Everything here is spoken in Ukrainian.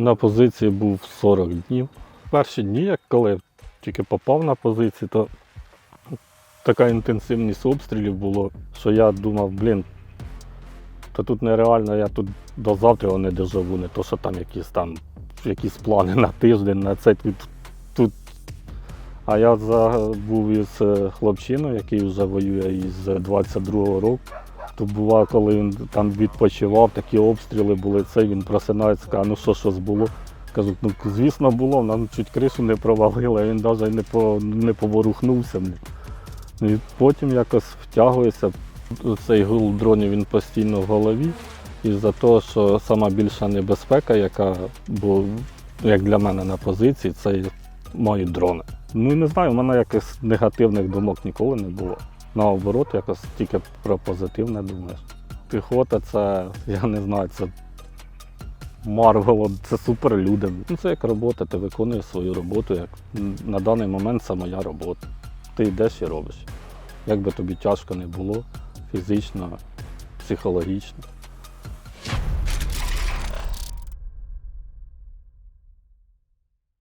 На позиції був 40 днів. Перші дні, як коли тільки попав на позицію, то така інтенсивність обстрілів було, що я думав, блін, то тут нереально, я тут до завтра не доживу, не то, що там якісь там якісь плани на тиждень, на це тут. тут. А я за, був із е, хлопчиною, який вже воює із 22-го року. То бувало, коли він там відпочивав, такі обстріли були, це він просинається, каже, ну що щось було. Кажуть, ну звісно було, нам чуть кришу не провалило, він навіть не, по, не поворухнувся. І потім якось втягується. Цей гул дронів він постійно в голові. І за того, що сама більша небезпека, яка була, як для мене на позиції, це мої дрони. Ну і не знаю, у мене якихось негативних думок ніколи не було. Наоборот, якось тільки про позитивне думаєш. Піхота це, я не знаю, це Марвел, це суперлюди. Ну, це як робота, ти виконуєш свою роботу. Як на даний момент це моя робота. Ти йдеш і робиш. Як би тобі тяжко не було, фізично, психологічно.